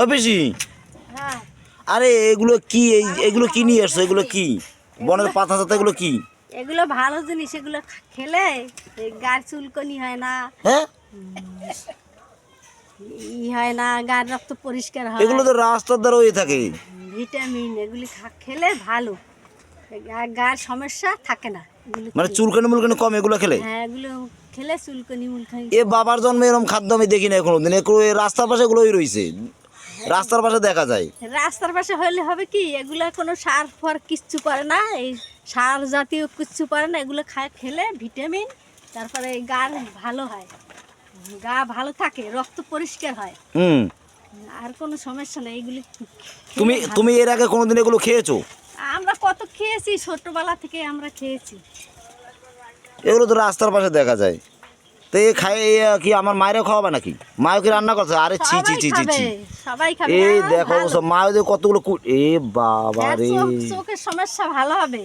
ও বেশি হ্যাঁ। আরে এগুলো কি? এই এগুলো কি নিয়ে আসছো? এগুলো কি? বনের পাতা টাতা এগুলো কি? এগুলো ভালো জিনিস এগুলো খেলে গার চুলকনি হয় না। হ্যাঁ? ই হয় না গার রক্ত পরিষ্কার হয়। এগুলো তো রাস্তার দ্বারা হয়ে থাকে। ভিটামিন এগুলি খেলে ভালো। গার সমস্যা থাকে না। মানে চুলকানি মুলকানি কম এগুলো খেলে? হ্যাঁ এগুলো খেলে চুলকনি মুলকনি এ বাবার জন্মে এরকম খাদ্য আমি দেখি না কোনোদিন এগুলো রাস্তার পাশে এগুলোই রয়েছে। রাস্তার পাশে দেখা যায়। রাস্তার পাশে হলে হবে কি এগুলো কোনো সার ফার কিচ্ছু পারে না এই সার জাতীয় কিচ্ছু পারে না এগুলো খায় খেলে ভিটামিন তারপরে এই গার ভালো হয়। গা ভালো থাকে রক্ত পরিষ্কার হয়। হুম। আর কোনো সমস্যা নেই এগুলি তুমি তুমি এর আগে কোনোদিন এগুলো খেয়েছো? আমরা কত খেয়েছি ছোটবেলা থেকে আমরা খেয়েছি। এগুলো তো রাস্তার পাশে দেখা যায়। তো এ খাই কি আমার মায়েরও খাওয়াবে নাকি? মাও কি রান্না করছে? আরে ছি ছি ছি ছি ছি। এই দেখো সব মা ওদের কতগুলো এ বাবা হ্যাঁ, রে। চোখের সমস্যা ভালো হবে।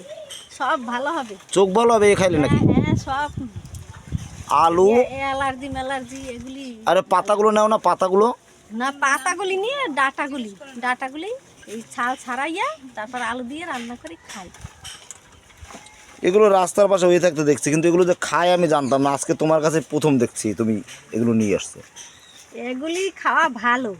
সব ভালো হবে। চোখ ভালো হবে এ খাইলে নাকি? হ্যাঁ হ্যাঁ সব। আলু? অ্যালার্জি ম্যালার্জি এগুলি। আরে পাতাগুলো নাও না পাতাগুলো? না পাতাগুলি নিয়ে ডাটাগুলি। ডাটাগুলি এই ছাল ছাড়াইয়া তারপর আলু দিয়ে রান্না করে খাই। এগুলো রাস্তার পাশে হয়ে থাকতে দেখছি কিন্তু এগুলো যে খায় আমি জানতাম না। আজকে তোমার কাছে প্রথম দেখছি তুমি এগুলো নিয়ে আসছো। এগুলি খাওয়া ভালো।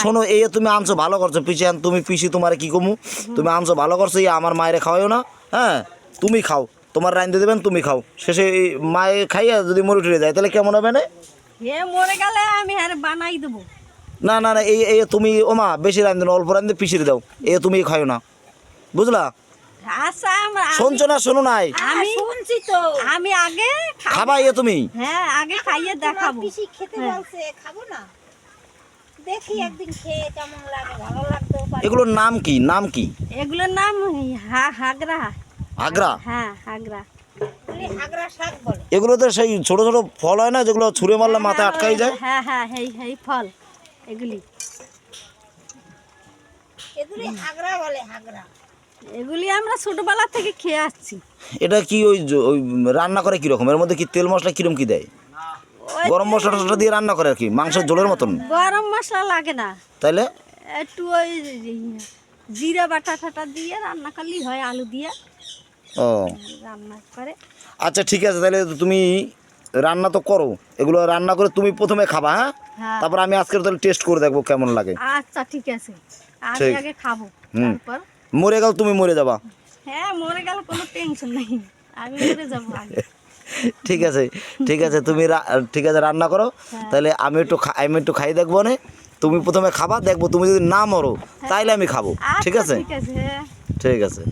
শোনো এই তুমি আনছো ভালো করছ পিছিয়ে আন তুমি পিসি তোমার কি কমু? তুমি আনছো ভালো করছ এই আমার মায়ের খাওয়াইও না হ্যাঁ? তুমি খাও তোমার রাইন্দে দেবেন তুমি খাও। শেষে এই মায়ে খাইয়া যদি মরে টুরে যায় তাহলে কেমন হবে না? মরে গেলে আমি আর বানাই দেবো। না না না এই তুমি ওমা বেশি রান্ধে অল্প রান্ধে পিছিয়ে দাও। এ তুমি খাইও না। বুঝলা? শুনছো না শোনো নাই? আমি শুনছি তো। আমি আগে খা- খাবা এ তুমি? হ্যাঁ আগে খাইয়ে দেখাবো। পিসি খেতে হ্যাঁ। বলছে খাব না। দেখি একদিন খেয়ে কেমন লাগে ভালো লাগতেও পারে। এগুলোর নাম কি? নাম কি? এগুলোর নাম হাগরা। আগ্রা হ্যাঁ হাগরা। বলি হাগরা শাক বলে। এগুলো তো সেই ছোট ছোট ফল হয় না যেগুলো ছুঁড়ে মারলে মাথায় আটকাই যায়? হ্যাঁ হ্যাঁ হেই হেই ফল এগুলি। এগুলি হাগরা বলে হাগরা। এগুলি আমরা ছোটবেলা থেকে খেয়ে আসছি। এটা কি ওই ওই রান্না করে কীরকম? এর মধ্যে কি তেল মশলা কিরম কি দেয়? গরম মশলা টশলা দিয়ে রান্না করে আর কি? মাংসের ঝোলের মতন? গরম মশলা লাগে না। তাইলে? একটু ওই জিরা বাটা টাটা দিয়ে রান্না করলেই হয় আলু দিয়ে ও। রান্না করে। আচ্ছা ঠিক আছে তাহলে তুমি রান্না তো করো। এগুলো রান্না করে তুমি প্রথমে খাবা হ্যাঁ? হ্যাঁ। তারপর আমি আজকে তাহলে টেস্ট করে দেখব কেমন লাগে। আচ্ছা ঠিক আছে। ঠিক। আগে খাব। তারপর মরে গেল তুমি মরে যাবা। হ্যাঁ মরে গেল কোনো টেনশন নাই। আমি মরে যাব আগে। ঠিক আছে ঠিক আছে তুমি ঠিক আছে রান্না করো। হ্যাঁ। তাহলে আমি একটু আমি একটু খাই দেখব না। তুমি প্রথমে খাবা দেখব তুমি যদি না মরো তাইলে আমি খাব। ঠিক আচ্ছা, আছে ঠিক আছে।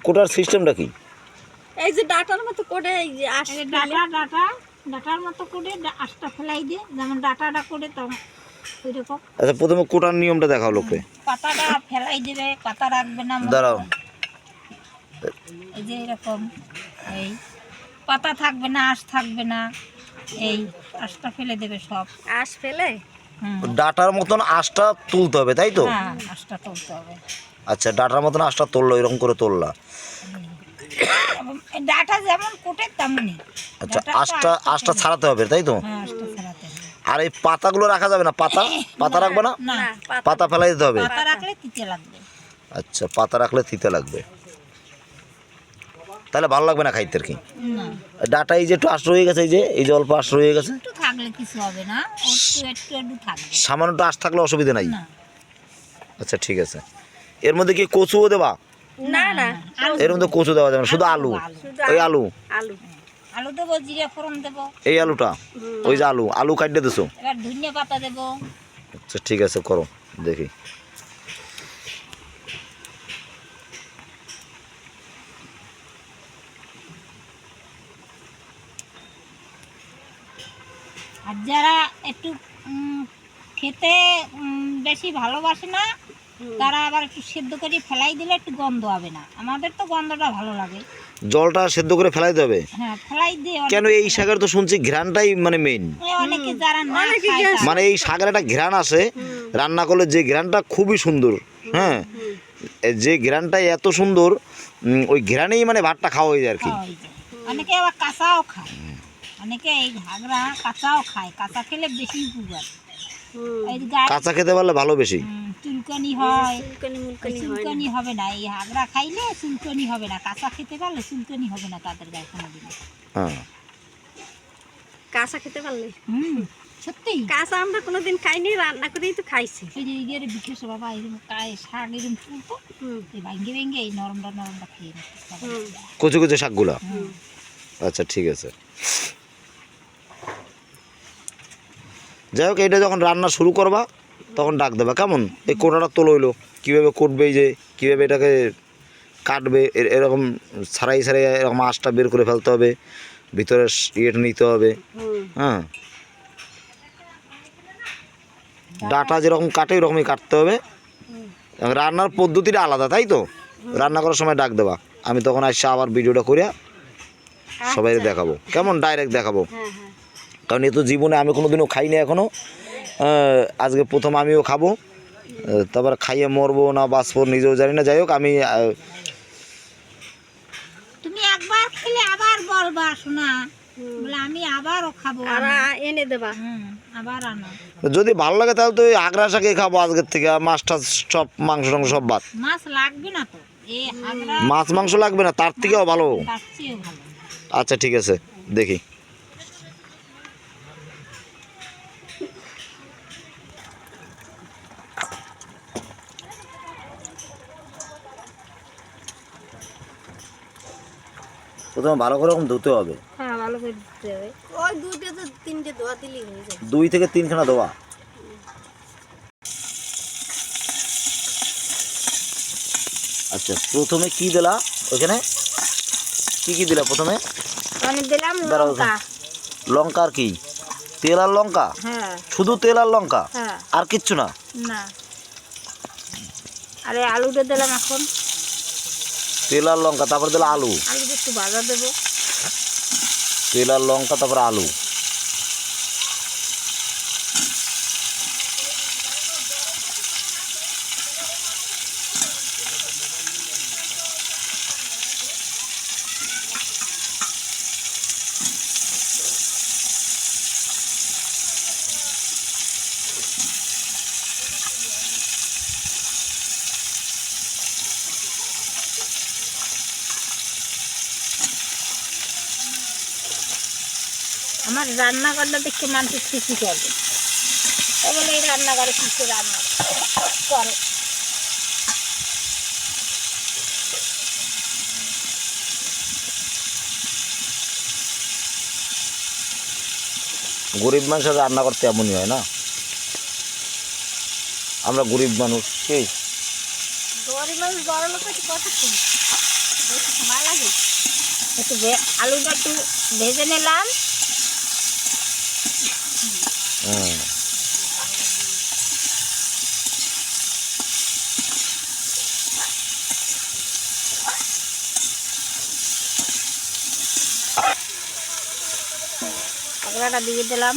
কোটার সিস্টেমটা কি? এই যে ডাটার মতো করে এই যে আস ডাটা ডাটা ডাটার মতো করে ডা- আঁশটা ফেলাই দিয়ে যেমন ডাটাটা করে তখন আচ্ছা প্রথমে কোটার নিয়মটা দেখাও লোককে। পাতাটা ফেলাই দেবে পাতা রাখবে না দাঁড়াও। এই যে এরকম এই পাতা থাকবে না আঁশ থাকবে না এই আঁশটা ফেলে দেবে সব। আস ফেলে? ডাটার মতন আঁশটা তুলতে হবে তাই তো? হ্যাঁ আঁশটা তুলতে হবে। আচ্ছা ডাটার মতন আঁশটা তুললো এরকম করে তুললা। ডাটা যেমন কোটে তেমনি আচ্ছা আঁশটা আঁশটা ছাড়াতে হবে তাই তো? হ্যাঁ আঁশটা ছাড়াতে হবে। আর এই পাতাগুলো রাখা যাবে না? পাতা? পাতা রাখবে না? পাতা। ফেলাই দিতে হবে? পাতা রাখলে তিতে লাগবে। আচ্ছা পাতা রাখলে তিতে লাগবে। তাহলে ভালো লাগবে না খাইতে আর কি? ডাটা এই যে একটু আশ রয়ে গেছে এই যে এই যে অল্প আশ রয়ে গেছে। একটু থাকলে কিছু হবে না একটু একটু একটু থাকবে। সামান্য আশ থাকলে অসুবিধা নাই? আচ্ছা ঠিক আছে। এর মধ্যে কি কচুও দেবা? না না। এর মধ্যে কচু দেওয়া যাবে না শুধু আলু। ওই আলু। আলু আলু দেবো জিরে ফোড়ন দেবো। এই আলুটা? ওই যে আলু। আলু কাটিয়ে দিছো? এবার ধনিয়া পাতা দেবো। আচ্ছা ঠিক আছে করো। দেখি। আর যারা একটু উম, খেতে উম, বেশি ভালোবাসে না তারা আবার একটু সেদ্ধ করে ফেলাই দিলে একটু গন্ধ হবে না। আমাদের তো গন্ধটা ভালো লাগে। জলটা সেদ্ধ করে ফেলাইতে হবে? হ্যাঁ ফেলাই দিয়ে কেন এই শাকের তো শুনছি ঘ্রানটাই মানে মেইন অনেকে যারা না খায় মানে এই শাকের একটা ঘ্রাণ আছে রান্না করলে যে ঘ্রাণটা খুবই সুন্দর হ্যাঁ? যে ঘ্রাণটা এত সুন্দর ওই ঘ্রাণেই মানে ভাতটা খাওয়া হয়ে যায় আর কি। অনেকে আবার কাঁচাও খায়। অনেকে এই ঘাগরা কাঁচাও খায়। কাঁচা খেলে বেশি উপকার। কাঁচা খেতে পারলে ভালো বেশি। চুলকানি হয়। চুলকানি হবে না এই হাগরা খাইলে চুলকানি হবে না কাঁচা খেতে পারলে চুলকানি হবে না তাদের গায়ে কোনোদিন হ্যাঁ। কাঁচা খেতে পারলে? হুম সত্যি? কাঁচা আমরা কোনোদিন খাইনি রান্না করেই তো খাইছি। এই যে ইয়ে বিশেষ বাবা এরকম কায় শাক এরকম চুলতো হুম। ভাঙ্গে ভেঙ্গে এই নরমটা নরমটা খেয়ে কচু কচু শাকগুলো? আচ্ছা ঠিক আছে। যাই হোক এটা যখন রান্না শুরু করবা তখন ডাক দেবা। কেমন? এই কোটাটা তোলো হইল কীভাবে কুটবে যে? কীভাবে এটাকে কাটবে? এর- এরকম ছাড়াই ছাড়াই এরকম আঁশটা বের করে ফেলতে হবে। ভিতরে ইয়েটা নিতে হবে। হ্যাঁ। ডাটা যেরকম কাটে ওরকমই কাটতে হবে। রান্নার পদ্ধতিটা আলাদা তাই তো? রান্না করার সময় ডাক দেবা। আমি তখন আসছে আবার ভিডিওটা করিয়া সবাই দেখাবো। কেমন? ডাইরেক্ট দেখাবো। হ্যাঁ হ্যাঁ। কারণ এ তো জীবনে আমি কোনোদিনও খাইনি এখনও আজকে প্রথম আমিও খাব। তারপর খাইয়ে মরবো না বাঁচবো নিজেও জানি না। যাই হোক আমি তুমি একবার খেলে আবার বলবা শোনা আমি আবারও খাব। এনে দেবা। আবার আনো। যদি ভালো লাগে তাহলে তো আগ্রা শাকে খাব আজকের থেকে। মাছ টাছ সব মাংস টাংস সব বাদ। মাছ লাগবে না তো? মাছ মাংস লাগবে না তার থেকেও ভালো। আচ্ছা ঠিক আছে। দেখি। প্রথমে ভালো করে এরকম ধুতে হবে। হ্যাঁ ভালো করে দিতে হবে। ওই দুটো তো তিনটে দোয়া দিলেই হয়ে যায়। দুই থেকে তিনখানা দেওয়া আচ্ছা প্রথমে কি দিলা ওখানে কি কি দিলা প্রথমে? আমি দিলাম লঙ্কা। লঙ্কা আর কি? তেল আর লঙ্কা? হ্যাঁ। শুধু তেল আর লঙ্কা? হ্যাঁ। আর কিচ্ছু না? না। আরে আলুটা দিলাম এখন। তেল আর লঙ্কা তারপর দিল আলু। আলুটা একটু ভাজা দেবো। তেল আর লঙ্কা তারপর আলু। আমার রান্নাঘরটা দেখে মানুষ খুশি করবে বলে এই রান্নাঘরে কিছু রান্না করে? গরিব মানুষের রান্না করতে এমনই হয় না? আমরা গরিব মানুষ কি? গরিব মানুষ বড় লোক কথা শুনি। সময় লাগে। একটু ভে- আলুটা একটু ভেজে নিলাম। হুম। দিয়ে দিলাম।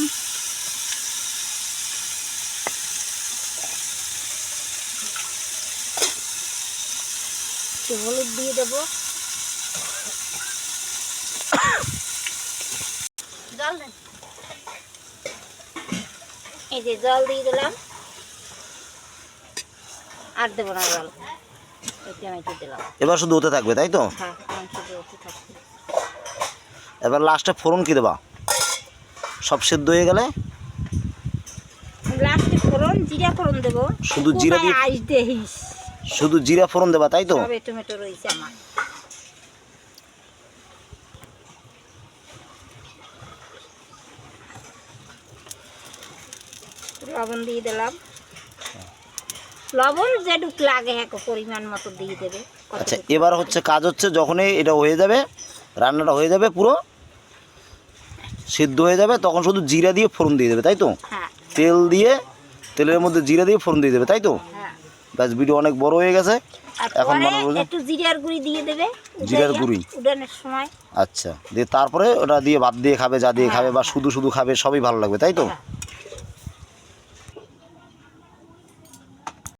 একটু হলুদ দিয়ে দেবো। জল দেন এই যে জল দিয়ে দিলাম। আর দেবো না জল। এবার শুধু ওতে থাকবে তাই তো? হ্যাঁ এবার লাস্টে ফোড়ন কি দেবা? সব সিদ্ধ হয়ে গেলে? লাস্টে ফোড়ন জিরা ফোড়ন দেবো। শুধু জিরা দিয়ে- আইস দেহিস শুধু জিরা ফোড়ন দেবা তাই তো? টমেটো রয়েছে আমার। লবণ দিয়ে দিলাম। লবণ যেটুক লাগে হ্যাঁ পরিমাণ মতো দিয়ে দেবে। আচ্ছা এবার হচ্ছে কাজ হচ্ছে যখনই এটা হয়ে যাবে রান্নাটা হয়ে যাবে পুরো সিদ্ধ হয়ে যাবে তখন শুধু জিরা দিয়ে ফোড়ন দিয়ে দেবে তাই তো? হ্যাঁ। তেল দিয়ে তেলের মধ্যে জিরা দিয়ে ফোড়ন দিয়ে দেবে তাই তো? হ্যাঁ। ব্যাস ভিডিও অনেক বড় হয়ে গেছে। এখন একটু জিরার গুঁড়ি দিয়ে দেবে জিরার গুঁড়ি? উডানের সময়। আচ্ছা দিয়ে তারপরে ওটা দিয়ে ভাত দিয়ে খাবে যা দিয়ে খাবে বা শুধু শুধু খাবে সবই ভালো লাগবে তাই তো? হ্যাঁ।